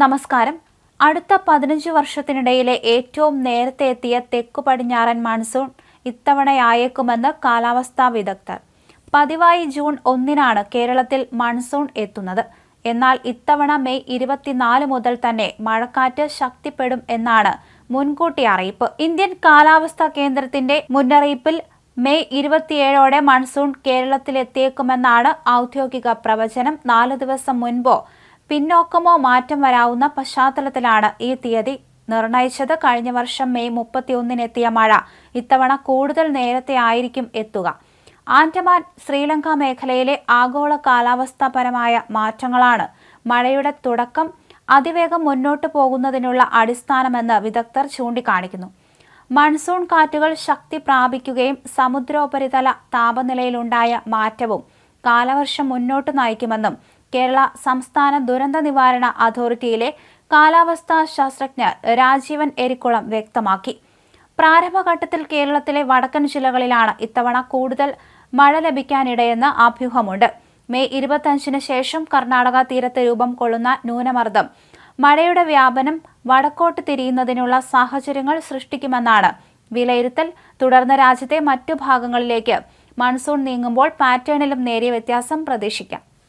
നമസ്കാരം. അടുത്ത പതിനഞ്ച് വർഷത്തിനിടയിലെ ഏറ്റവും നേരത്തെ എത്തിയ തെക്കു പടിഞ്ഞാറൻ മൺസൂൺ ഇത്തവണയായേക്കുമെന്ന് കാലാവസ്ഥാ വിദഗ്ധർ. പതിവായി ജൂൺ ഒന്നിനാണ് കേരളത്തിൽ മൺസൂൺ എത്തുന്നത്. എന്നാൽ ഇത്തവണ മെയ് ഇരുപത്തിനാല് മുതൽ തന്നെ മഴക്കാറ്റ് ശക്തിപ്പെടും എന്നാണ് മുൻകൂട്ടി അറിയിപ്പ്. ഇന്ത്യൻ കാലാവസ്ഥാ കേന്ദ്രത്തിന്റെ മുന്നറിയിപ്പിൽ മെയ് ഇരുപത്തിയേഴോടെ മൺസൂൺ കേരളത്തിലെത്തിയേക്കുമെന്നാണ് ഔദ്യോഗിക പ്രവചനം. നാല് ദിവസം മുൻപോ പിന്നോക്കമോ മാറ്റം വരാവുന്ന പശ്ചാത്തലത്തിലാണ് ഈ തീയതി നിർണയിച്ചത്. കഴിഞ്ഞ വർഷം മെയ് മുപ്പത്തിയൊന്നിനെത്തിയ മഴ ഇത്തവണ കൂടുതൽ നേരത്തെ ആയിരിക്കും എത്തുക. ആൻഡമാൻ ശ്രീലങ്ക മേഖലയിലെ ആഗോള കാലാവസ്ഥാപരമായ മാറ്റങ്ങളാണ് മഴയുടെ തുടക്കം അതിവേഗം മുന്നോട്ടു പോകുന്നതിനുള്ള അടിസ്ഥാനമെന്ന് വിദഗ്ധർ ചൂണ്ടിക്കാണിക്കുന്നു. മൺസൂൺ കാറ്റുകൾ ശക്തി പ്രാപിക്കുകയും സമുദ്രോപരിതല താപനിലയിലുണ്ടായ മാറ്റവും കാലവർഷം മുന്നോട്ട് നയിക്കുമെന്നും കേരള സംസ്ഥാന ദുരന്ത നിവാരണ അതോറിറ്റിയിലെ കാലാവസ്ഥാ ശാസ്ത്രജ്ഞർ രാജീവൻ എരിക്കുളം വ്യക്തമാക്കി. പ്രാരംഭഘട്ടത്തിൽ കേരളത്തിലെ വടക്കൻ ജില്ലകളിലാണ് ഇത്തവണ കൂടുതൽ മഴ ലഭിക്കാനിടയെന്ന് അഭ്യൂഹമുണ്ട്. മെയ് ഇരുപത്തഞ്ചിന് ശേഷം കർണാടക തീരത്ത് രൂപം കൊള്ളുന്ന ന്യൂനമർദ്ദം മഴയുടെ വ്യാപനം വടക്കോട്ട് തിരിയുന്നതിനുള്ള സാഹചര്യങ്ങൾ സൃഷ്ടിക്കുമെന്നാണ് വിലയിരുത്തൽ. തുടർന്ന് രാജ്യത്തെ മറ്റു ഭാഗങ്ങളിലേക്ക് മൺസൂൺ നീങ്ങുമ്പോൾ പാറ്റേണിലും നേരിയ വ്യത്യാസം പ്രതീക്ഷിക്കാം.